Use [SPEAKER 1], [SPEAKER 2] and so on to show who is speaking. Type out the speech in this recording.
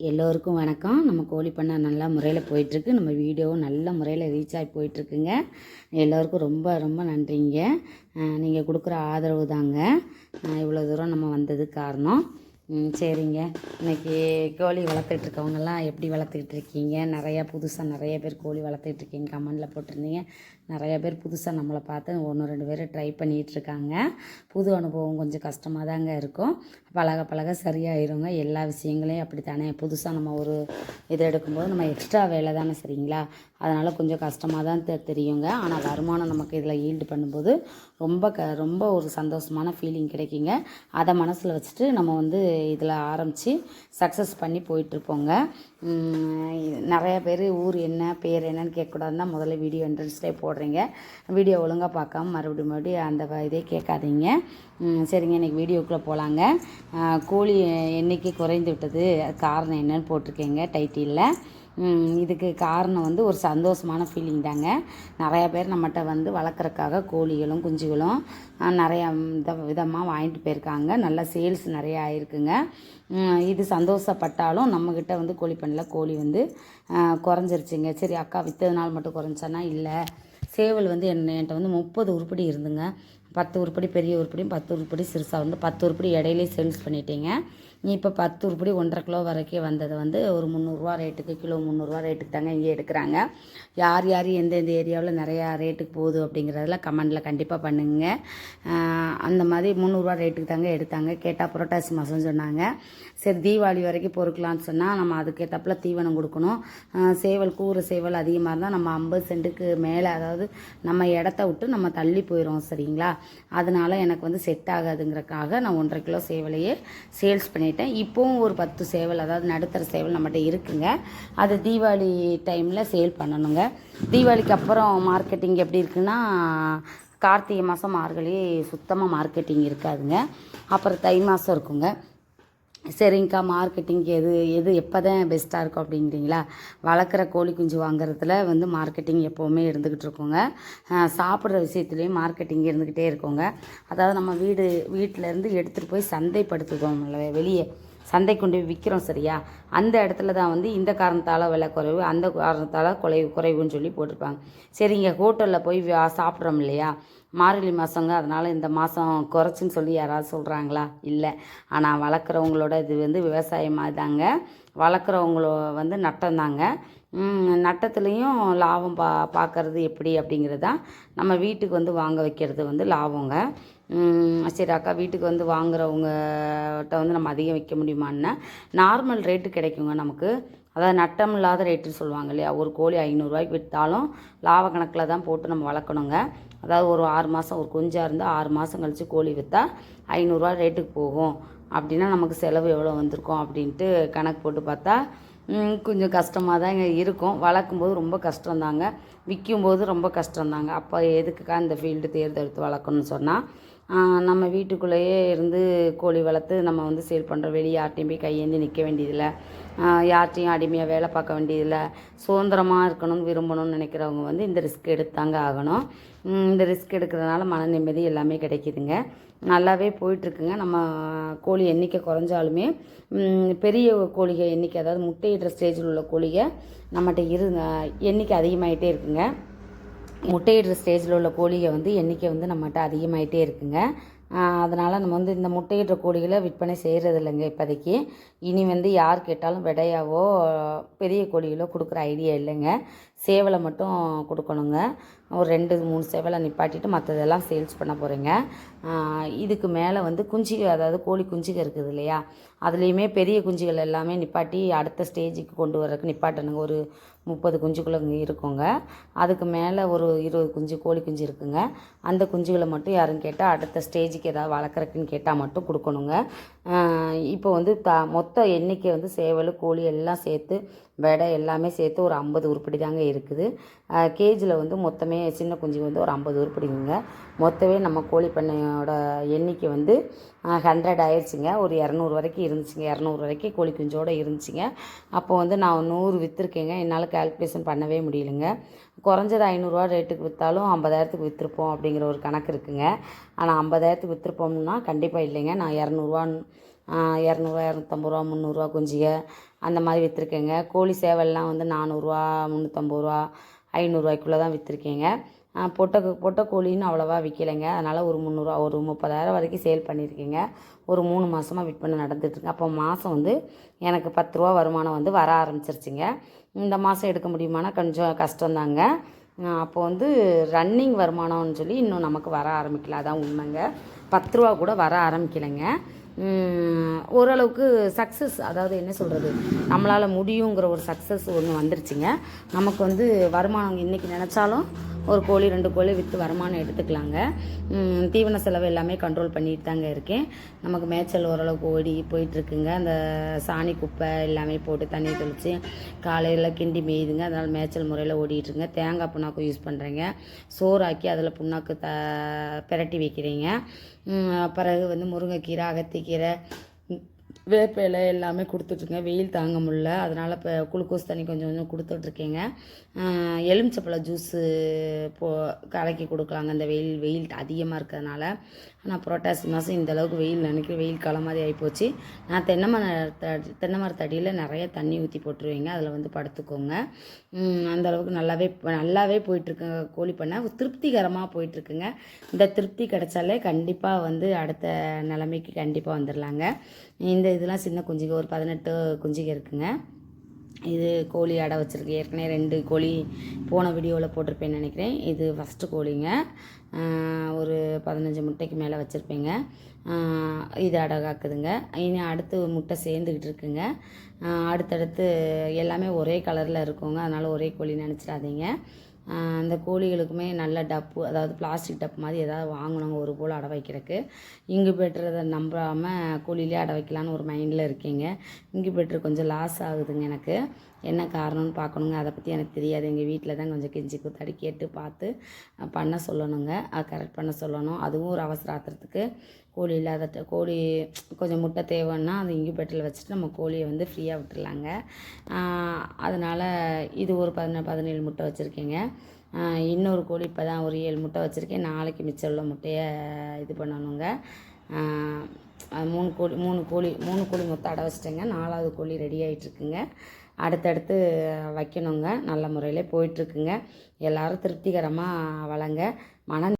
[SPEAKER 1] எல்லோருக்கும் வணக்கம். நம்ம கோழி பண்ணை நல்ல முறையில் போயிட்டுருக்கு. நம்ம வீடியோவும் நல்ல முறையில் ரீச் ஆகி போயிட்டுருக்குங்க. எல்லோருக்கும் ரொம்ப ரொம்ப நன்றிங்க. நீங்கள் கொடுக்குற ஆதரவு தாங்க. இவ்வளோ தூரம் நம்ம வந்ததுக்கு காரணம். சரிங்க. இன்னைக்கு கோழி வளர்த்துட்டு இருக்கவங்கெல்லாம் எப்படி வளர்த்துக்கிட்டு இருக்கீங்க நிறையா புதுசாக நிறைய பேர் கோழி வளர்த்துட்ருக்கீங்க கமெண்டில் போட்டிருந்தீங்க. நிறைய பேர் புதுசாக நம்மளை பார்த்து ஒன்று ரெண்டு பேர் ட்ரை பண்ணிகிட்ருக்காங்க புது அனுபவம் கொஞ்சம் கஷ்டமாக தாங்க இருக்கும். பழக பழக சரியாயிருங்க. எல்லா விஷயங்களையும் அப்படி தானே புதுசாக நம்ம ஒரு இது எடுக்கும்போது நம்ம எக்ஸ்ட்ரா வேலை தானே சரிங்களா? அதனால் கொஞ்சம் கஷ்டமாக தான் தெ தெரியுங்க. ஆனால் வருமானம் நமக்கு இதில் ஈல்டு பண்ணும்போது ரொம்ப க ரொம்ப ஒரு சந்தோஷமான ஃபீலிங் கிடைக்குங்க. அதை மனசில் வச்சுட்டு நம்ம வந்து இதில் ஆரம்பித்து சக்ஸஸ் பண்ணி போயிட்டுருப்போங்க. நிறைய பேர் ஊர் என்ன பேர் என்னன்னு கேட்கக்கூடாதுன்னா முதல்ல வீடியோ என்ட்ரன்ஸ்லேயே போடுறீங்க. வீடியோ ஒழுங்காக பார்க்காம மறுபடியும் மறுபடியும் அந்த இதே கேட்காதீங்க. சரிங்க இன்றைக்கி வீடியோக்குள்ளே போகலாங்க கோழி எண்ணிக்கை குறைந்து விட்டது. காரணம் என்னன்னு போட்டிருக்கேங்க டைட்டிலில் இதுக்கு காரணம் வந்து ஒரு சந்தோஷமான ஃபீலிங் தாங்க. நிறையா பேர் நம்மகிட்ட வந்து வளர்க்குறக்காக கோழிகளும் குஞ்சுகளும் நிறையா வித விதமாக வாங்கிட்டு போயிருக்காங்க. நல்ல சேல்ஸ் நிறையா ஆயிருக்குங்க. இது சந்தோஷப்பட்டாலும் நம்மக்கிட்ட வந்து கோழி பண்ணல கோழி வந்து குறைஞ்சிருச்சுங்க. சரி அக்கா விற்றதுனால மட்டும் குறைஞ்சானா? இல்லை. சேவல் வந்து என்ன என்கிட்ட வந்து முப்பது உருப்படி இருந்துங்க. பத்து உருப்படி பெரிய உருப்படியும் பத்து உருப்படி சிறுசாக வந்து பத்து உருப்படி இடையிலே சேல்ஸ் பண்ணிட்டீங்க. இப்போ பத்து உருப்படி ஒன்றரை கிலோ வரைக்கும் வந்தது வந்து ஒரு முந்நூறுரூவா ரேட்டுக்கு கிலோ முந்நூறுரூவா ரேட்டுக்கு தாங்க இங்கே எடுக்கிறாங்க. யார் யார் எந்தெந்த ஏரியாவில் நிறையா ரேட்டுக்கு போகுது அப்படிங்கிறதுல கமெண்டில் கண்டிப்பாக பண்ணுங்க. அந்த மாதிரி முந்நூறுரூவா ரேட்டுக்கு தாங்க எடுத்தாங்க. கேட்டால் புரட்டாசி மாதம் சொன்னாங்க. சரி தீபாவளி வரைக்கும் பொறுக்கலான்னு சொன்னால் நம்ம அதுக்கேற்றப்பில் தீவனம் கொடுக்கணும். சேவல் கூறு சேவல் அதிகமாக இருந்தால் நம்ம ஐம்பது சென்ட்டுக்கு மேலே அதாவது நம்ம இடத்த விட்டு நம்ம தள்ளி போயிடும் சரிங்களா? அதனால் எனக்கு வந்து செட் ஆகாதுங்கிறக்காக நான் ஒன்றரை கிலோ சேவலையே சேல்ஸ் பண்ணிட்டேன். இப்போவும் ஒரு பத்து சேவல் அதாவது நடுத்தர சேவல் நம்மகிட்ட இருக்குங்க. அது தீபாவளி டைமில் சேல் பண்ணணுங்க. தீபாவளிக்கு அப்புறம் மார்க்கெட்டிங் எப்படி இருக்குன்னா கார்த்திகை மாதம் மார்கழி சுத்தமாக மார்க்கெட்டிங் இருக்காதுங்க. அப்புறம் தை மாதம் இருக்குங்க. சரிங்கக்கா மார்க்கெட்டிங்க்கு எது எது எப்போ தான் பெஸ்ட்டாக இருக்கும் அப்படிங்கிறீங்களா வளர்க்குற கோழி குஞ்சு வாங்குறதுல வந்து மார்க்கெட்டிங் எப்போவுமே இருந்துக்கிட்டு இருக்குங்க. சாப்பிட்ற விஷயத்துலேயும் மார்க்கெட்டிங் இருந்துக்கிட்டே இருக்குங்க. அதாவது நம்ம வீடு வீட்டிலேருந்து எடுத்துகிட்டு போய் சந்தைப்படுத்துவோம்ல வெளியே. சந்தை கொண்டு போய் விற்கிறோம் சரியா? அந்த இடத்துல தான் வந்து இந்த காரணத்தால் விலை குறைவு அந்த காரணத்தால் குறைவு குறைவுன்னு சொல்லி போட்டிருப்பாங்க. சரிங்க ஹோட்டலில் போய் சாப்பிட்றோம் இல்லையா? மார்கழி மாதங்க அதனால் இந்த மாதம் குறைச்சின்னு சொல்லி யாராவது சொல்கிறாங்களா இல்லை. ஆனால் வளர்க்குறவங்களோட இது வந்து விவசாயமாக தாங்க வளர்க்குறவங்களோ வந்து நட்டம்தாங்க. நட்டத்துலேயும் லாபம் பா பார்க்கறது எப்படி அப்படிங்கிறது தான் நம்ம வீட்டுக்கு வந்து வாங்க வைக்கிறது வந்து லாபங்க. சரி அக்கா வீட்டுக்கு வந்து வாங்குறவங்ககிட்ட வந்து நம்ம அதிகம் விற்க முடியுமான்னா நார்மல் ரேட்டு கிடைக்குங்க நமக்கு. அதாவது நட்டம் இல்லாத ரேட்டுன்னு சொல்லுவாங்க இல்லையா? ஒரு கோழி ஐநூறுரூவாய்க்கு விற்றாலும் லாப கணக்கில் தான் போட்டு நம்ம வளர்க்கணுங்க. அதாவது ஒரு ஆறு மாதம் ஒரு குஞ்சாக இருந்தால் ஆறு மாதம் கழித்து கோழி விற்றா ஐநூறுரூவா ரேட்டுக்கு போகும். அப்படின்னா நமக்கு செலவு எவ்வளோ வந்திருக்கும் அப்படின்ட்டு கணக்கு போட்டு பார்த்தா கொஞ்சம் கஷ்டமாக தாங்க இருக்கும். வளர்க்கும்போது ரொம்ப கஷ்டம்தாங்க. விற்கும்போது ரொம்ப கஷ்டம்தாங்க. அப்போ எதுக்குக்கா இந்த ஃபீல்டு தேர்ந்தெடுத்து வளர்க்கணும்னு சொன்னால் நம்ம வீட்டுக்குள்ளேயே இருந்து கோழி வளர்த்து நம்ம வந்து சேல் பண்ணுறோம் வெளியே யார்ட்டையும் போய் கையேந்தி நிற்க வேண்டியதில்லை. யார்ட்டையும் அடிமையாக வேலை பார்க்க வேண்டியதில்லை. சுதந்திரமாக இருக்கணும்னு விரும்பணும்னு நினைக்கிறவங்க வந்து இந்த ரிஸ்க் எடுத்தாங்க ஆகணும். இந்த ரிஸ்க் எடுக்கிறதுனால மன நிம்மதி எல்லாமே கிடைக்கிதுங்க. நல்லாவே போயிட்டுருக்குங்க. நம்ம கோழி எண்ணிக்கை குறைஞ்சாலுமே பெரிய கோழிகள் எண்ணிக்கை அதாவது முட்டையிடுற ஸ்டேஜில் உள்ள கோழிகை நம்மகிட்ட இரு எண்ணிக்கை அதிகமாகிட்டே இருக்குங்க. முட்டையிடுற ஸ்டேஜில் உள்ள கோழிகை வந்து எண்ணிக்கை வந்து நம்மகிட்ட அதிகமாகிட்டே இருக்குங்க. அதனால் நம்ம வந்து இந்த முட்டையிடுற கோழிகளை விற்பனை செய்கிறது இல்லைங்க இப்போதைக்கு. இனி வந்து யார் கேட்டாலும் விடையாவோ பெரிய கோழிகளோ கொடுக்குற ஐடியா இல்லைங்க. சேவலை மட்டும் கொடுக்கணுங்க. ஒரு ரெண்டு மூணு சேவலை நிப்பாட்டிட்டு மற்றதெல்லாம் சேல்ஸ் பண்ண போகிறேங்க இதுக்கு மேலே வந்து குஞ்சுகள் அதாவது கோழி குஞ்சுகள் இருக்குது இல்லையா? அதுலேயுமே பெரிய குஞ்சுகள் எல்லாமே நிப்பாட்டி அடுத்த ஸ்டேஜுக்கு கொண்டு வரக்கு நிப்பாட்டணுங்க. ஒரு முப்பது குஞ்சுக்குள்ள இருக்குங்க. அதுக்கு மேலே ஒரு இருபது குஞ்சு கோழி குஞ்சு இருக்குங்க. அந்த குஞ்சுகளை மட்டும் யாரும் கேட்டால் அடுத்த ஸ்டேஜுக்கு ஏதாவது வளர்க்குறக்குன்னு கேட்டால் மட்டும் கொடுக்கணுங்க. இப்போ வந்து த மொத்த எண்ணிக்கை வந்து சேவல் கோழி எல்லாம் சேர்த்து வெடை எல்லாமே சேர்த்து ஒரு ஐம்பது உருப்படி தாங்க இருக்குது. கேஜில் வந்து மொத்தமே சின்ன குஞ்சு வந்து ஒரு ஐம்பது உருப்படிங்க. மொத்தமே நம்ம கோழி பண்ணையோட எண்ணிக்கை வந்து ஹண்ட்ரட் ஆயிடுச்சுங்க ஒரு இரநூறு வரைக்கும் இருந்துச்சுங்க. இரநூறு வரைக்கும் கோழி குஞ்சோடு இருந்துச்சுங்க. அப்போ வந்து நான் நூறு விற்றுருக்கேங்க என்னால் கால்குலேஷன் பண்ணவே முடியலைங்க. குறைஞ்சது ஐநூறுரூவா ரேட்டுக்கு விற்றாலும் ஐம்பதாயிரத்துக்கு விற்றுருப்போம் அப்படிங்கிற ஒரு கணக்கு இருக்குங்க. ஆனால் ஐம்பதாயிரத்துக்கு விற்றுருப்போம்னா கண்டிப்பாக இல்லைங்க. நான் இரநூறுவா இரநூறுவா இரநூத்தம்பது ரூபா முந்நூறுரூவா குஞ்சிக அந்த மாதிரி விற்றுருக்கேங்க கோழி சேவல்லாம் வந்து நானூறுரூவா முந்நூற்றம்பது ரூபா ஐநூறுரூவாய்க்குள்ளே தான் விற்றுருக்கேங்க பொட்டை பொட்டை கோழின்னு அவ்வளோவா விற்கலைங்க அதனால் ஒரு முந்நூறுரூவா ஒரு முப்பதாயிரம் வரைக்கும் சேல் பண்ணியிருக்கேங்க. ஒரு மூணு மாதமாக விற்பனை நடந்துட்டுருக்கு அப்போ மாதம் வந்து எனக்கு பத்து ரூபா வருமானம் வந்து வர ஆரம்பிச்சிருச்சுங்க. இந்த மாதம் எடுக்க முடியுமானா கொஞ்சம் கஷ்டம்தாங்க. அப்போ வந்து ரன்னிங் வருமானம்னு சொல்லி இன்னும் நமக்கு வர ஆரம்பிக்கல. அதான் உண்மைங்க. பத்து ரூபா கூட வர ஆரம்பிக்கலைங்க. ஓரளவுக்கு சக்ஸஸ் அதாவது என்ன சொல்கிறது நம்மளால் முடியுங்கிற ஒரு சக்ஸஸ் ஒன்று வந்துருச்சுங்க. நமக்கு வந்து வருமானம் இன்றைக்கி நினச்சாலும் ஒரு கோழி ரெண்டு கோழி விற்று வருமானம் எடுத்துக்கலாங்க. தீவன செலவு எல்லாமே கண்ட்ரோல் பண்ணிட்டு தாங்க இருக்கேன். நமக்கு மேய்ச்சல் ஓரளவுக்கு ஓடி போயிட்டுருக்குங்க. அந்த சாணி குப்பை எல்லாமே போட்டு தண்ணி தெளித்து காலையில் கிண்டி மேயுதுங்க. அதனால் மேய்ச்சல் முறையில் ஓடிட்டுருங்க தேங்காய் புண்ணாக்கு யூஸ் பண்ணுறேங்க சோறாக்கி அதில் புண்ணாக்கு த பிரட்டி வைக்கிறீங்க. பிறகு வந்து முருங்கைக்கீரை அகத்திக்கீரை வேப்ப இலை எல்லாமே கொடுத்துட்ருக்கேன். வெயில் தாங்க முடியல. அதனால் இப்போ குளுக்கோஸ் தண்ணி கொஞ்சம் கொஞ்சம் கொடுத்துட்ருக்கேங்க. எலுமிச்சப்பழ ஜூஸு போ கலக்கி கொடுக்கலாங்க. இந்த வெயில் வெயில் அதிகமாக இருக்கிறதுனால. ஆனால் புரட்டாசி மாதம் இந்த அளவுக்கு வெயில் நினைக்கிற வெயில் காலம் மாதிரி ஆகிப்போச்சு நான் தென்னை மரத்த தென்னை மரத்தடியில் நிறைய தண்ணி ஊற்றி போட்டுருவேங்க. அதில் வந்து படுத்துக்கோங்க. அந்தளவுக்கு அந்த அளவுக்கு நல்லாவே நல்லாவே போயிட்டுருக்குங்க கோழி பண்ணை. திருப்திகரமாக போயிட்டுருக்குங்க இந்த திருப்தி கிடைச்சாலே கண்டிப்பாக வந்து அடுத்த நிலைமைக்கு கண்டிப்பாக வந்துடலாங்க இந்த இதெல்லாம் சின்ன குஞ்சுங்க ஒரு பதினெட்டு குஞ்சுங்க இருக்குங்க. இது கோழி அடை வச்சுருக்கு ஏற்கனவே ரெண்டு கோழி போன வீடியோவில் போட்டிருப்பேன்னு நினைக்கிறேன். இது ஃபஸ்ட்டு கோழிங்க. ஒரு பதினஞ்சு முட்டைக்கு மேலே வச்சுருப்பேங்க. இது அடை காக்குதுங்க. இனி அடுத்து முட்டை சேர்ந்துக்கிட்டு இருக்குங்க. அடுத்தடுத்து எல்லாமே ஒரே கலரில் இருக்குங்க. அதனால் ஒரே கோழி நினச்சிடாதீங்க. அந்த கோழிகளுக்குமே நல்ல டப்பு அதாவது பிளாஸ்டிக் டப்பு மாதிரி ஏதாவது வாங்கணுங்க ஒரு போல் அடை வைக்கிறதுக்கு. இங்கு பெற்றதை நம்பாமல் கோழிலே அடை வைக்கலான்னு ஒரு மைண்டில் இருக்கீங்க. இங்கு பெற்று கொஞ்சம் லாஸ் ஆகுதுங்க எனக்கு. என்ன காரணம்னு பார்க்கணுங்க? அதை பற்றி எனக்கு தெரியாது. எங்கள் வீட்டில் தான் கொஞ்சம் கெஞ்சி கூத்தாடி கேட்டு பார்த்து பண்ண சொல்லணுங்க. கரெக்ட் பண்ண சொல்லணும். அதுவும் ஒரு அவசர ஆத்திரத்துக்கு கோழி இல்லாத கோழி கொஞ்சம் முட்டை தேவைன்னா அது இன்குபேட்டரில் வச்சுட்டு நம்ம கோழியை வந்து ஃப்ரீயாக விட்டுடலாங்க அதனால் இது ஒரு பதின பதினேழு முட்டை வச்சுருக்கேங்க. இன்னொரு கோழி இப்போ தான் ஒரு ஏழு முட்டை வச்சுருக்கேன். நாளைக்கு மிச்சம் உள்ள முட்டையை இது பண்ணணுங்க. மூணு கோழி மூணு கோழி மூணு கோழி மொத்தம் அடை வச்சிட்டேங்க. நாலாவது கோழி ரெடி ஆகிட்டுருக்குங்க அடுத்தடுத்து வைக்கணுங்க. நல்ல முறையில் போயிட்டுருக்குங்க. எல்லாரும் திருப்திகரமாக வளங்க. மன